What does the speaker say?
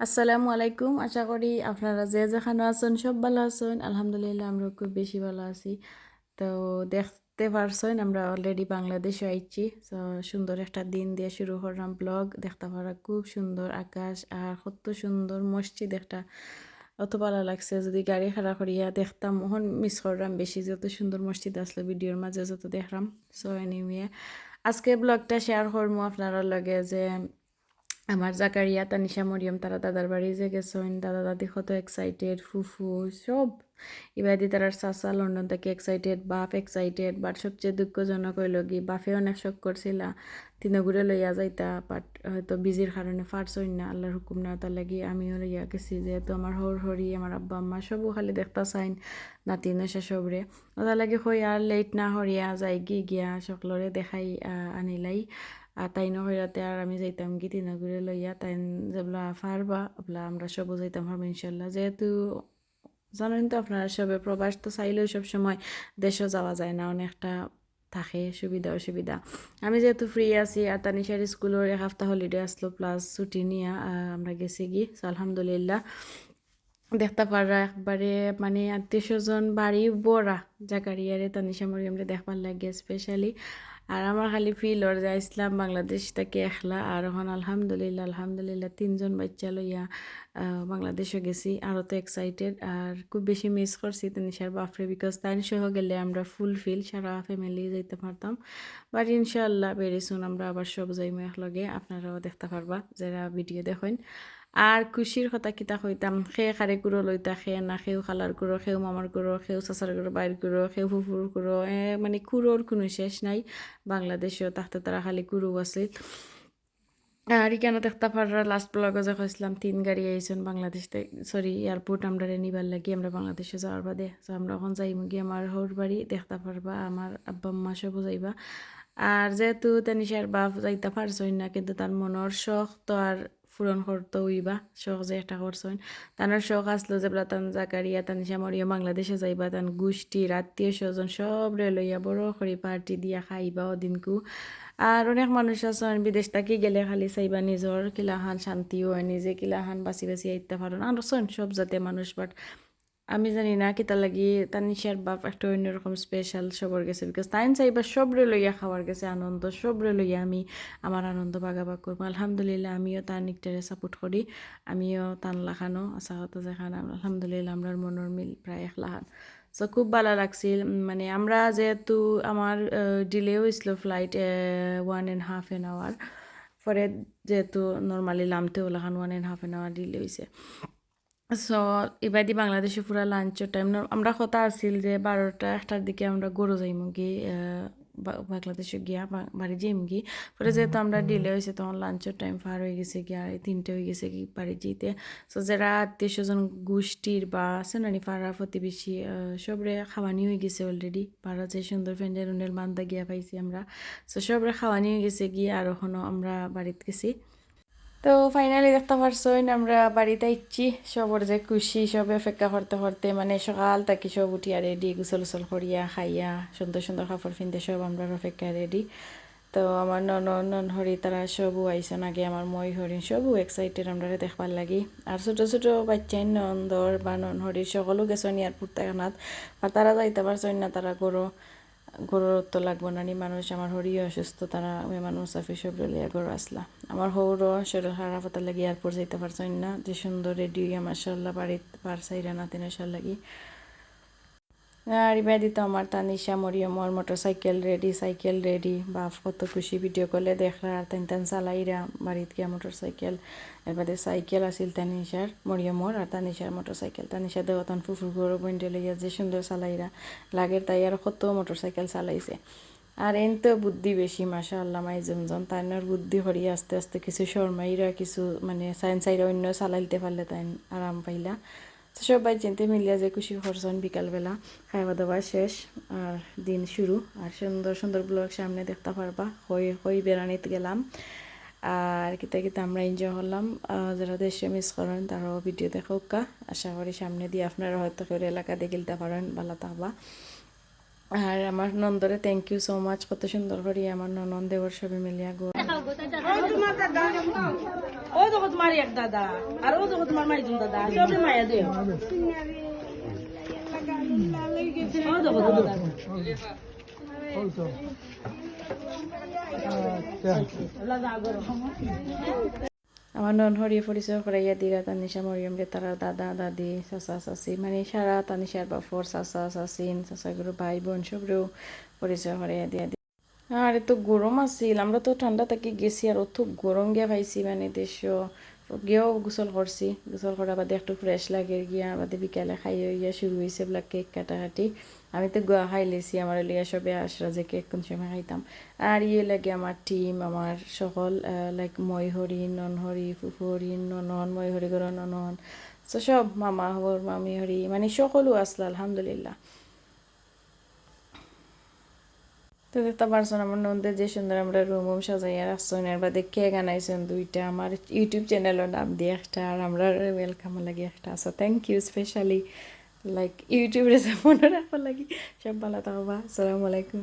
আসসালামু আলাইকুম। আশা করি আপনারা যে যেখানে আছেন, সব ভালো আছেন। আলহামদুলিল্লাহ আমরা খুব বেশি ভালো আছি। তো দেখতে পারছেন, আমরা অলরেডি বাংলাদেশে আইছি। তো সুন্দর একটা দিন দিয়ে শুরু করলাম ব্লগ দেখতে পারা খুব সুন্দর আকাশ আর কত সুন্দর মসজিদ একটা। অত ভালো লাগছে, যদি গাড়ি খাড়া করিয়া দেখতাম ওখান মিস করলাম বেশি যত সুন্দর মসজিদ আসলো ভিডিওর মাঝে যত দেখলাম। সো এনিওয়ে আজকে ব্লগটা শেয়ার করব আপনারা লগে যে আমার জাকারিয়া, তানিশা মরিয়ম, তারা দাদার বাড়ি যে গেছেন, দাদা দাদি কত এক্সাইটেড ফুফু, সব। ইবাদি তারার চাচা লন্ডন থেকে এক্সাইটেড বাপ এক্সাইটেড বাট সবচেয়ে দুঃখজনক হইল কি, বাপে অনেক শখ করছিলা তিনগুড়ে লইয়া যাইতা, বাট হয়তো বিজির কারণে ফারছই না, আল্লাহর হুকুম না, তার লাগি আমিও লইয়া গেছি, যেহেতু আমার হর হরি, আমার আব্বা আম্মা সবও খালি দেখতা চাইন, নাতি নসা সবরে। ওটার লাগে হই আর লেট না হরিয়া যাই গি গিয়া সকলরে দেখাই আনিলাই। আর তাই নহইরাতে আর আমি যাইতাম কি তিনাগুড়ে লইয়া তাই যেগুলা ফারবা ওগুলা আমরা সবও যাইতাম পারব ইনশাল্লাহ যেহেতু জানেন তো আপনারা সবে প্রবাস তো চাইলেও সব সময় দেশও যাওয়া যায় না অনেকটা থাকে সুবিধা অসুবিধা আমি যেহেতু ফ্রি আছি আর তানিশার স্কুলের এক সপ্তাহ হলিডে আসলো প্লাস ছুটি নিয়ে আমরা গেছি গি আলহামদুলিল্লাহ দেখতে পারা একবারে মানে আত্মীয় স্বজন বাড়ি বড়া জাকারিয়ারে তানিশা মরিয়ামরে দেখবার লাগে স্পেশালি আর আমার খালি ফিল ওর ইসলাম বাংলাদেশ থেকে একলা? আর এখন আলহামদুলিল্লাহ আলহামদুলিল্লাহ তিনজন বাচ্চা লইয়া বাংলাদেশে গেছি, আরও তো এক্সাইটেড আর খুব বেশি মিস করছি তানিশার বাফরে বিকজ তাই সহ গেলে আমরা ফুল ফিল সারা ফ্যামিলি যাইতে পারতাম। বাট ইনশাল্লাহ ভেরি সুন আমরা আবার সব যাইমো একলগে আপনারাও দেখতে পারবা, যারা ভিডিও দেখেন। আর খুশির কথা কিতা কইতাম খে খারে কুড়ো লইতা খে না খেউ খালার কুড়ো খেউ মামার কুড়ো খেউ চাচার কুড়ো বাইর কুড়ো খেউ ফুফুর কুড়ো মানে কুড়োর কোনো শেষ নাই। বাংলাদেশেও তাহতে তারা খালি কুড়ো আছিল আর কেন দেখতে পারা লাস্ট ব্লগে যে কইছিলাম তিন গাড়ি আইছেন বাংলাদেশ সরি এয়ারপোর্ট আমরা নিবার লাগি, আমরা বাংলাদেশে যাওয়ার বাদে। আমরা এখন যাইম গিয়ে আমার হোর বাড়ি, দেখতে পারবা, আমার আব্বা আম্মা সব যাইবা। আর যেহেতু তানিশার বাপ যাইতে পারছই না, কিন্তু তার মনের শখ তো আর পূরণ করতে হইবা, শখ যে একটা করছেন তানোর শখ আসলো যে তান জাকারিয়া তান শ্যামরিয়া বাংলাদেশে যাইবা, তান গোষ্ঠীর আত্মীয় স্বজন সব রে লইয়া বড় করে পার্টি দিয়া খাইবা ওদিনকু আর অনেক মানুষ আছেন বিদেশ থাকি গেলে খালি চাইবা নিজর কিলাহান শান্তি হয়, নিজে কিলাহান বাঁচি বাঁচি আইতে পারেন আর সব জাতীয় মানুষ বাট আমি জানি না কিতা লাগি তানিশার বাপ একটা অন্যরকম স্পেশাল সবর গেছে বিকজ তাইন চাইবা সবরে লইয়া খাওয়ার গেছে আনন্দ সবরে লইয়া আমি আমার আনন্দ বাগাবাগ করব আলহামদুলিল্লাহ আমিও তার নিকটারে সাপোর্ট করি আমিও তান লাখানো আশা হতো যেখান আলহামদুলিল্লাহ আমরা মনের মিল প্রায় এক লাখান। সো খুব ভালো লাগছিল। মানে আমরা যেহেতু আমার ডিলে হয়েছিল flight one and half an hour পরে যেহেতু নর্মালি নামতেও লাখান one and half an hour delay হয়েছে। সো এবাদি বাংলাদেশে পুরা লাঞ্চের টাইম আমরা কথা আছিল যে বারোটা, একটার দিকে আমরা গরু যাইম কি বাংলাদেশে গিয়া বাড়ি যেম গি পরে যেহেতু আমরা ডিলে হয়েছে তখন লাঞ্চের টাইম পার হয়ে গেছে গিয়া তিনটে হয়ে গেছে কি বাড়ি যেতে সো যারা আত্মীয় স্বজন গোষ্ঠীর বা আছে নানি পাড়া প্রতিবেশী সবরে খাওয়ানি হয়ে গেছে অলরেডি পাড়া যে সুন্দর ফ্যান্ডেল উন্ডেল বান্ধা গিয়া পাইছি আমরা। সো সবরে খাওয়ানি হয়ে গেছে গিয়ে আর ওখানো আমরা বাড়িতে গেছি। তো ফাইনালি দেখতে পারছেন আমরা বাড়িতে ইচ্ছি সবর যে খুশি, সব অপেক্ষা করতে করতে মানে সকাল থাকি সব উঠিয়া রেডি গুসল উসল করিয়া, খাইয়া, সুন্দর সুন্দর কাপড় ফিনতে সব আমরা অপেক্ষা রেডি তো আমার নন নন হরি তারা সবও আইসন আগে, আমার মই হরিণ সবও এক্সাইটেড আমরা দেখবার লাগি। আর ছোট ছোট বাচ্চাই নন্দর বা নন হরি সকলো গেছেন এয়ারপোর্ট থাকানাত আর তারা যাইতে পারছেন না, তারা গরো গরুর তো লাগবো না, নি মানুষ আমার হরিও অসুস্থ, তারা আমি মানুষ সব রলিয়া ঘর আসলা। আমার হৌরও শরীর খারাপ হতে লাগি এয়ারপোর্ট যাইতে পারছেন না, যে সুন্দর রেডিও মাসাল্লাহ বাড়িতে পারসাইরা সার লাগি আর ইবাদি তো আমার Tanisha মরিয়মর motor cycle ready cycle ready বা কত খুশি ভিডিও করলে দেখরা আর তেন তেন চালাইরা বাড়িত গিয়া মোটর সাইকেল এরপরে সাইকেল আছিল তানিশার মরিয়মর আর তানিশার মোটর সাইকেল তানিশা দেওয়া তখন ফুফুর গরু বইন্ডে লইয়া যে সুন্দর চালাইরা লাগের তাই আর কত মোটর সাইকেল চালাইছে আর এন তো বুদ্ধি বেশি মাসা আল্লাহ মাই জমজন তাইনার বুদ্ধি হরিয়া আস্তে আস্তে কিছু শর্মাইরা, কিছু মানে সাইন্সাইরা অন্য চালাইতে পারলে তাই আরাম পাইলা। সবাই চিনতে মিলিয়া যে খুশি করছেন বিকালবেলা খাওয়া দাওয়া শেষ আর দিন শুরু। আর সুন্দর সুন্দর ব্লগ সামনে দেখতে পারবা। হই হই বেড়ানিতে গেলাম। আর কিতা কিতা আমরা এনজয় করলাম যারা দেশে মিস করেন, তারাও ভিডিও দেখোকা। আশা করি সামনে দিয়ে আপনারা হয়তো করে এলাকা দিয়ে গেলতে পারেন, ভালো থাকবা। আর আমার নন্দরে থ্যাংক ইউ সো মাচ কত সুন্দর করি আমার ননন দেবর সবে মিলিয়া গো ওই দেখো তোমার এক দাদা আর ওই দেখো তোমার দাদা আমার নন হরিয়ে পরিচয় করাইয়া দিরা তানিশা মরিয়ম রে তারা দাদা, দাদি, চাচা, চাচি মানে সারা তানিশার বাপর, চাচা, চাচিন চাচাগুলো ভাই বোন সবরেও পরিচয় করাইয়া দিয়া আর এত গরম আছিল, আমরা তো ঠান্ডা থাকি গেছি আর অত গরম গিয়া পাইছি মানে দেশ গিয়েও গোসল করছি, গোসল করার বাদে একটু ফ্রেশ লাগে গিয়া বাদে বিকালে খাই গিয়া শুরু হয়েছে বলা কেক কাটাকাটি। আমি তো গোয়া খাই লেছি, আমার লিয়া সবে আসরা যে কেক কোন সময় খাইতাম। আর ইয়ে লাগে আমার টিম আমার সকল লাইক মই হরিণ নন হরি, ফুফু ননন, মই হরি গর ননন তো সব মামা হর, মামি হরি মানে সকলো আসলো, আলহামদুলিল্লাহ। তো দেখতে পারছেন আমার নন্দে যে সুন্দর আমরা রুম উম সাজাইয়া রাখছেন আর বাদে কেক আনাইছেন দুইটা? আমার ইউটিউব চ্যানেলের নাম দিয়ে একটা, আর আমরা ওয়েলকাম লাগে একটা আছে। থ্যাংক ইউ স্পেশালি লাইক ইউটিউবে মনে রাখার লাগি, সব ভালো থাকবা। আসসালামু আলাইকুম।